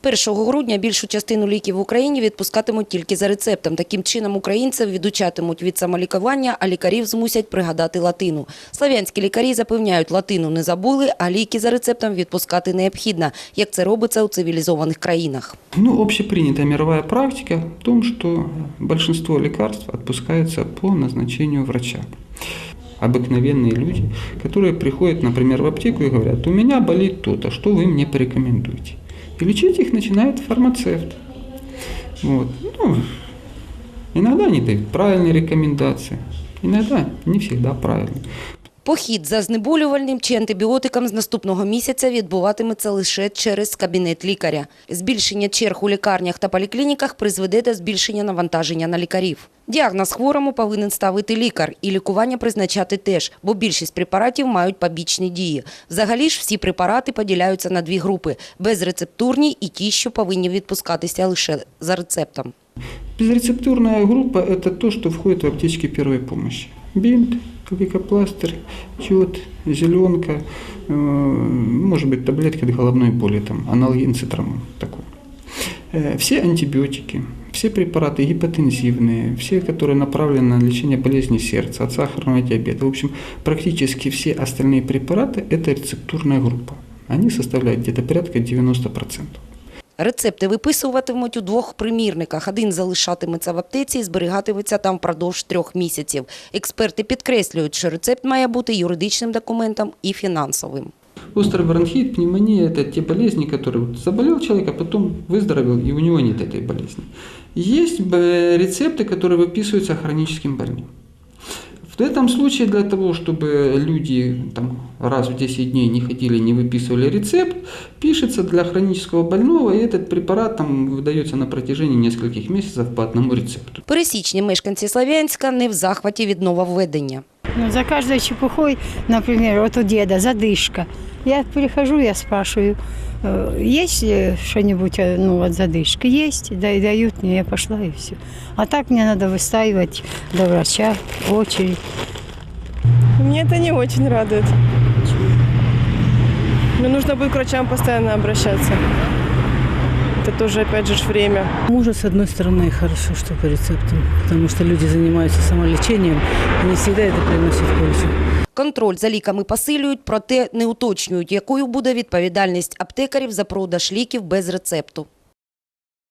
З 1 грудня більшу частину ліків в Україні відпускатимуть тільки за рецептом. Таким чином українців відучатимуть від самолікування, а лікарів змусять пригадати латину. Слав'янські лікарі запевняють, латину не забули, а ліки за рецептом відпускати необхідно, як це робиться у цивілізованих країнах. Ну, общепринятая мировая практика в том, что большинство лекарств отпускается по назначению врача. Обыкновенные люди, которые приходят, например, в аптеку и говорят, у меня болит то-то, что вы мне порекомендуете? И лечить их начинает фармацевт. Вот. Ну, иногда они дают правильные рекомендации, иногда не всегда правильные. Похід за знеболювальним чи антибіотиком з наступного місяця відбуватиметься лише через кабінет лікаря. Збільшення черг у лікарнях та поліклініках призведе до збільшення навантаження на лікарів. Діагноз хворому повинен ставити лікар і лікування призначати теж, бо більшість препаратів мають побічні дії. Взагалі ж всі препарати поділяються на дві групи – безрецептурні і ті, що повинні відпускатися лише за рецептом. Безрецептурная группа – это то, что входит в аптечки первой помощи. Бинт, лейкопластырь, йод, зеленка, э, может быть таблетки от головной боли, там, аналогин цитрамон такой. Э, Все антибиотики, все препараты гипотензивные, все, которые направлены на лечение болезни сердца, от сахарного диабета. В общем, практически все остальные препараты – это рецептурная группа. Они составляют где-то порядка 90%. Рецепти виписуватимуть у двох примірниках. Один залишатиметься в аптеці і зберігатиметься там впродовж трьох місяців. Експерти підкреслюють, що рецепт має бути юридичним документом і фінансовим. Острый бронхит, пневмония – это те болезни, которые вот заболел человек, а потом выздоровел, и у него нет этой болезни. Есть б- рецепты, которые выписываются хроническим больным. В этом случае для того, чтобы люди там, раз в 10 дней не ходили, не выписывали рецепт, пишется для хронического больного, и этот препарат там выдается на протяжении нескольких месяцев по одному рецепту. Пересічні мешканці Слов'янська не в захваті від нововведення. Ну, за каждой чепухой, например, вот у деда задышка. Я прихожу, я спрашиваю, э, есть ли что-нибудь, э, ну, от задышки? Есть, да, и дают мне, я пошла и все. А так мне надо выстаивать до врача очередь. Мне это не очень радует. Мне нужно будет к врачам постоянно обращаться. Это тоже, опять же, ж время. Мужа, с одной стороны, хорошо, что по рецептам, потому что люди занимаются самолечением, и не всегда это приносит пользу. Контроль за ліками посилюють, проте не уточнюють, якою буде відповідальність аптекарів за продаж ліків без рецепту.